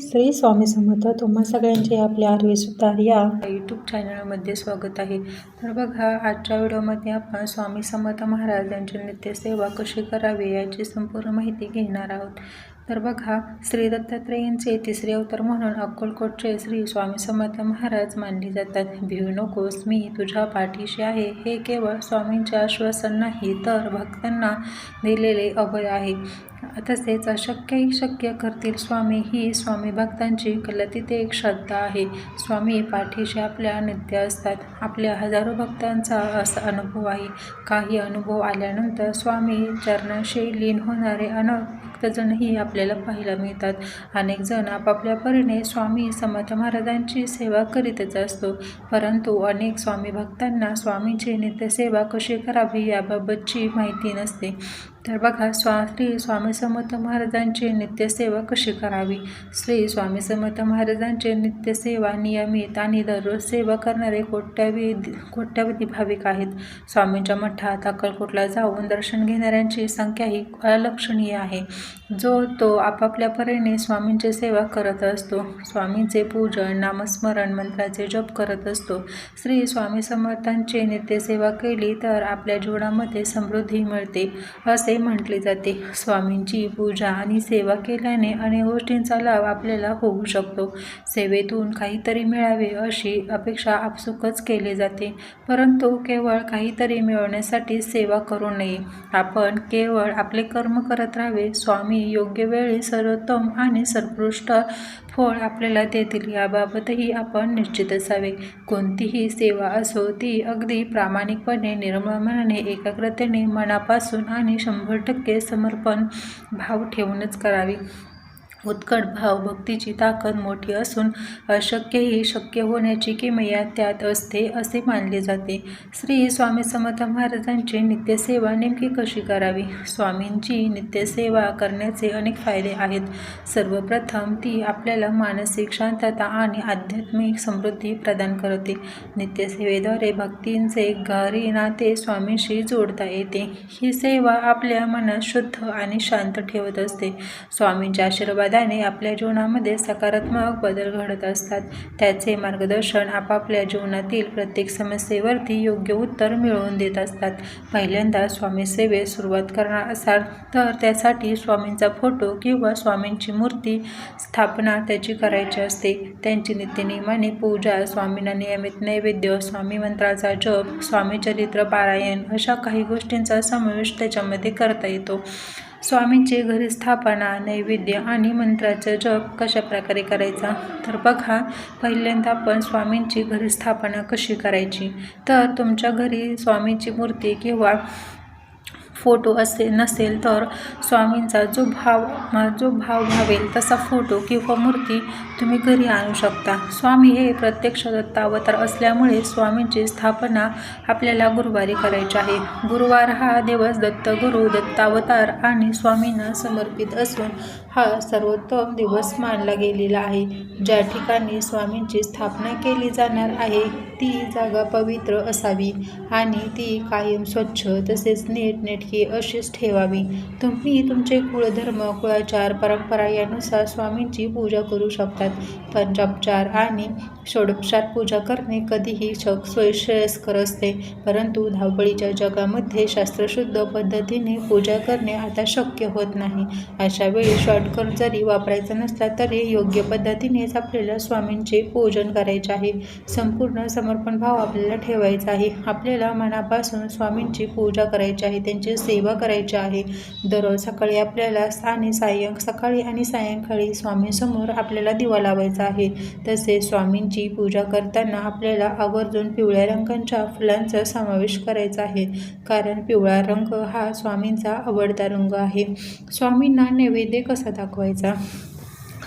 श्री स्वामी समर्थ. तुम्हा सगळ्यांचे आपल्या आरवी सुतार या. यूट्यूब चॅनलमध्ये स्वागत आहे. तर बघा आजच्या व्हिडिओमध्ये आपण स्वामी समर्थ महाराज यांची नित्यसेवा कशी करावी याची संपूर्ण माहिती घेणार आहोत. तर बघा श्री दत्तात्रेयांचे तिसरे अवतार म्हणून अक्कलकोटचे श्री स्वामी समर्थ महाराज मानले जातात. भिऊ नकोस मी तुझ्या पाठीशी आहे. हे केवळ स्वामींचे आश्वासन नाही तर भक्तांना दिलेले अभय आहे. तसेच अशक्यही शक्य करतील स्वामी ही स्वामी भक्तांची कलतीत एक श्रद्धा आहे. स्वामी पाठीशी आपल्या नित्य असतात. आपल्या हजारो भक्तांचा असा अनुभव आहे. काही अनुभव आल्यानंतर स्वामी चरणाशी लीन होणारे अनेक भक्तजणही आपल्याला पाहायला मिळतात. अनेक जण आपापल्या परीने स्वामी समर्थ महाराजांची सेवा करीतच असतो. परंतु अनेक स्वामी भक्तांना स्वामींची नित्यसेवा कशी करावी याबाबतची माहिती नसते. तर बघा स्वा श्री स्वामी समर्थ महाराजांची नित्यसेवा कशी करावी? श्री स्वामी समर्थ महाराजांचे नित्यसेवा नियमित आणि दररोज सेवा करणारे कोट्यावी कोट्यावधी भाविक आहेत. स्वामींच्या मठात अक्कलकोटला जाऊन दर्शन घेणाऱ्यांची संख्या ही अलक्षणीय आहे. जो तो आपापल्या परीने स्वामींची सेवा करत असतो स्वामींचे पूजन नामस्मरण मंत्राचे जप करत असतो. श्री स्वामी समर्थांची नित्यसेवा केली तर आपल्या जीवनामध्ये समृद्धी मिळते असे म्हटले जाते. स्वामींची पूजा आणि सेवा केल्याने अनेक गोष्टींचा लाभ आपल्याला होऊ शकतो. सेवेतून काहीतरी मिळावे अशी अपेक्षा आपसुकच केली जाते. परंतु केवळ काहीतरी मिळवण्यासाठी सेवा करू नये. आपण केवळ आपले कर्म करत राहावे. स्वामी योग्य वेळी सर्वोत्तम आणि सर्वोत्कृष्ट फळ आपल्याला देतील याबाबतही आपण निश्चित असावे. कोणतीही सेवा असो ती अगदी प्रामाणिकपणे निर्मळ मनाने एकाग्रतेने मनापासून आणि शंभर टक्के समर्पण भाव ठेवूनच करावी. उत्कट भाव भक्तीची ताकद मोठी असून अशक्यही शक्य होण्याची किमया त्यात असते असे मानले जाते. श्री स्वामी समर्थ महाराजांची नित्यसेवा नेमकी कशी करावी? स्वामींची नित्यसेवा करण्याचे अनेक फायदे आहेत. सर्वप्रथम ती आपल्याला मानसिक शांतता आणि आध्यात्मिक समृद्धी प्रदान करते. नित्यसेवेद्वारे भक्तींचे घरी नाते स्वामींशी जोडता येते. ही सेवा आपल्या मनात शुद्ध आणि शांत ठेवत असते. स्वामींच्या आशीर्वाद आशीर्वादाने आपल्या जीवनामध्ये सकारात्मक बदल घडत असतात. त्याचे मार्गदर्शन आपापल्या जीवनातील प्रत्येक समस्येवरती योग्य उत्तर मिळवून देत असतात. पहिल्यांदा स्वामीसेवेस सुरुवात करणार असाल तर त्यासाठी स्वामींचा फोटो किंवा स्वामींची मूर्ती स्थापना त्याची करायची असते. त्यांची नित्यनियमाने पूजा स्वामींना नियमित नैवेद्य स्वामी मंत्राचा जप स्वामी चरित्र पारायण अशा काही गोष्टींचा समावेश त्याच्यामध्ये करता येतो. स्वामींची घरी स्थापना नैवेद्य आणि मंत्राचा जप कशा प्रकारे करायचा? तर बघा पहिल्यांदा आपण स्वामींची घरी स्थापना कशी करायची? तर तुमच्या घरी स्वामींची मूर्ती किंवा फोटो असेल नसेल तर स्वामींचा जो भाव जो भाव भावेल तसा फोटो किंवा मूर्ती तुम्ही घरी आणू शकता. स्वामी हे प्रत्यक्ष दत्तावतार असल्यामुळे स्वामींची स्थापना आपल्याला गुरुवारी करायची आहे. गुरुवार हा दिवस दत्तगुरु दत्तावतार आणि स्वामींना समर्पित असून हा सर्वोत्तम दिवस मानला गेलेला आहे. ज्या ठिकाणी स्वामींची स्थापना केली जाणार आहे ती जागा पवित्र असावी आणि ती कायम स्वच्छ तसेच नीटनेटकी अशीच ठेवावी. तुम्ही तुमचे कुळधर्म कुळाचार परंपरा यानुसार स्वामींची पूजा करू शकतात. पंचापचार आणि षोडोपचार पूजा करणे कधीही शक सोयश्रेयस्कर असते. परंतु धावपळीच्या जगामध्ये शास्त्रशुद्ध पद्धतीने पूजा करणे आता शक्य होत नाही. अशा वेळी शॉर्टकट जरी वापरायचा नसला तरी योग्य पद्धतीनेच आपल्याला स्वामींचे पूजन करायचे आहे. संपूर्ण समर्पण भाव आपल्याला ठेवायचा आहे. आपल्याला मनापासून स्वामींची पूजा करायची आहे त्यांची सेवा करायची आहे. दररोज सकाळी आपल्याला आणि सायं सकाळी आणि सायंकाळी स्वामींसमोर आपल्याला दिवा लावायचा आहे. तसेच स्वामींची पूजा करताना आपल्याला आवर्जून पिवळ्या रंगांच्या फुलांचा समावेश करायचा आहे. कारण पिवळा रंग हा स्वामींचा आवडता रंग आहे. स्वामींना नैवेद्य कसा दाखवायचा?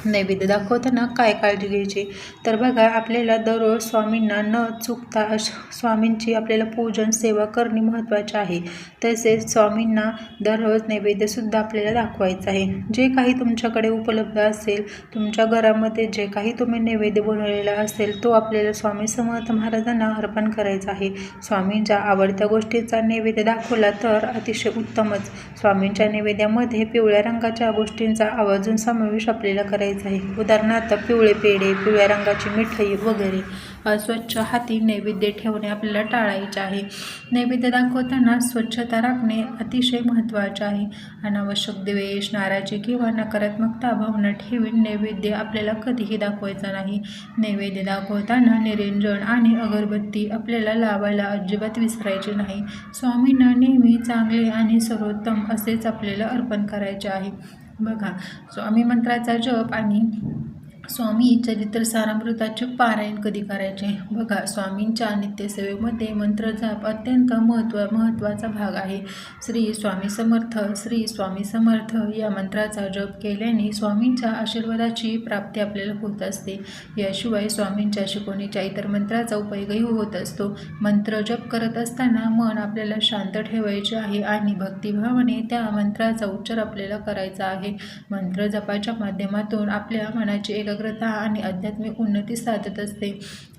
नैवेद्य दाखवताना काय काळजी घ्यायची? तर बघा आपल्याला दररोज स्वामींना न चुकता स्वामींची आपल्याला पूजन सेवा करणे महत्त्वाचे आहे. तसेच स्वामींना दररोज नैवेद्यसुद्धा आपल्याला दाखवायचं आहे. जे काही तुमच्याकडे उपलब्ध असेल तुमच्या घरामध्ये जे काही तुम्ही नैवेद्य बनवलेला असेल तो आपल्याला स्वामी समर्थ महाराजांना अर्पण करायचा आहे. स्वामींच्या आवडत्या गोष्टींचा नैवेद्य दाखवला तर अतिशय उत्तमच. स्वामींच्या नैवेद्यामध्ये पिवळ्या रंगाच्या गोष्टींचा आवर्जून समावेश आपल्याला करायचा करायचं आहे. उदाहरणार्थ पिवळे पेढे पिवळ्या रंगाची मिठाई वगैरे. अस्वच्छ हाती नैवेद्य ठेवणे आपल्याला टाळायचे आहे. नैवेद्य दाखवताना स्वच्छता राखणे अतिशय महत्त्वाचे आहे. अनावश्यक द्वेष नाराजी किंवा नकारात्मकता भावना ठेवून नैवेद्य आपल्याला कधीही दाखवायचा नाही. नैवेद्य दाखवताना निरंजन आणि अगरबत्ती आपल्याला लावायला अजिबात विसरायचे नाही. स्वामींना नेहमी चांगले आणि सर्वोत्तम असेच आपल्याला अर्पण करायचे आहे. बघा. स्वामी मंत्राचा जप आणि स्वामी चरित्र सारामृताचे पारायण कधी करायचे? बघा स्वामींच्या नित्यसेवेमध्ये मंत्र जाप अत्यंत महत्त्व महत्त्वाचा भाग आहे. श्री स्वामी समर्थ श्री स्वामी समर्थ या मंत्राचा जप केल्याने स्वामींच्या आशीर्वादाची प्राप्ती आपल्याला होत असते. याशिवाय स्वामींच्या शिकवणीच्या इतर मंत्राचा उपयोगही होत असतो. मंत्र जप करत असताना मन आपल्याला शांत ठेवायचे आहे आणि भक्तिभावाने त्या मंत्राचा उच्चार आपल्याला करायचा आहे. मंत्र जपाच्या माध्यमातून आपल्या मनाची एकाग्रता आणि आध्यात्मिक उन्नती साधत असते.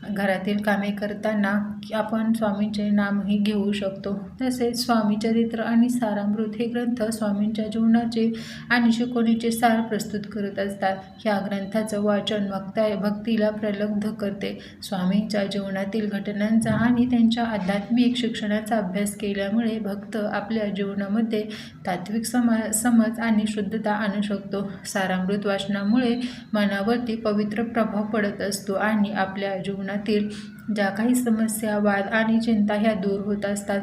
घरातील कामे करताना आपण स्वामींचे नामही घेऊ शकतो. तसेच स्वामी चरित्र आणि सारामृत हे ग्रंथ स्वामींच्या जीवनाचे आणि शिकवणीचे सार प्रस्तुत करत असतात. ह्या ग्रंथाचं वाचन भक्ता भक्तीला प्रलब्ध करते. स्वामींच्या जीवनातील घटनांचा आणि त्यांच्या आध्यात्मिक शिक्षणाचा अभ्यास केल्यामुळे भक्त आपल्या जीवनामध्ये तात्विक समा समज आणि शुद्धता आणू शकतो. सारामृत वाचनामुळे मनावरती पवित्र प्रभाव पडत असतो आणि आपल्या जीवनातील ज्या काही समस्या वाद आणि चिंता ह्या दूर होत असतात.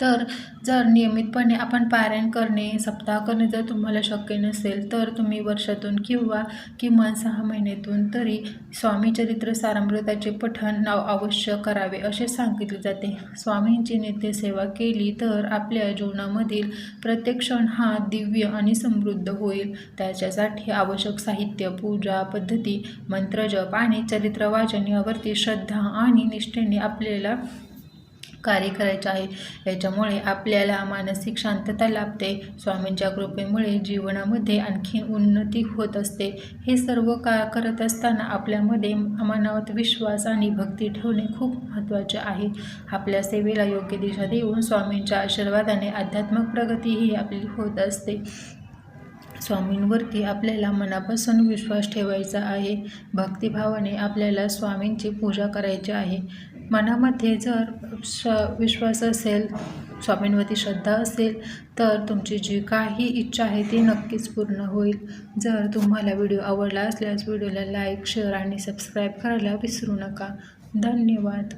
तर जर नियमितपणे आपण पारायण करणे सप्ताह करणे जर तुम्हाला शक्य नसेल तर तुम्ही वर्षातून किंवा किमान सहा महिन्यातून तरी स्वामी चरित्र सारामृताचे पठण नाव अवश्य करावे असे सांगितले जाते. स्वामींची नित्यसेवा केली तर आपल्या जीवनामधील प्रत्येक क्षण हा दिव्य आणि समृद्ध होईल. त्याच्यासाठी आवश्यक साहित्य पूजा पद्धती मंत्रजप आणि चरित्र वाचन यावरती श्रद्धा आणि निष्ठेने आपल्याला कार्य करायचे आहे. याच्यामुळे आपल्याला मानसिक शांतता लाभते. स्वामींच्या कृपेमुळे जीवनामध्ये आणखीन उन्नती होत असते. हे सर्व का करत असताना आपल्यामध्ये मनावत विश्वास आणि भक्ती ठेवणे खूप महत्त्वाचे आहे. आपल्या सेवेला योग्य दिशा देऊन स्वामींच्या आशीर्वादाने आध्यात्मिक प्रगती ही आपली होत असते. स्वामींवरती आपल्याला मनापासून विश्वास ठेवायचा आहे. भक्तिभावाने आपल्याला स्वामींची पूजा करायची आहे. मनामध्ये जर श विश्वास असेल स्वामींवरती श्रद्धा असेल तर तुमची जी काही इच्छा आहे ती नक्कीच पूर्ण होईल. जर तुम्हाला व्हिडिओ आवडला असल्यास व्हिडिओला लाईक शेअर आणि सबस्क्राईब करायला विसरू नका. धन्यवाद.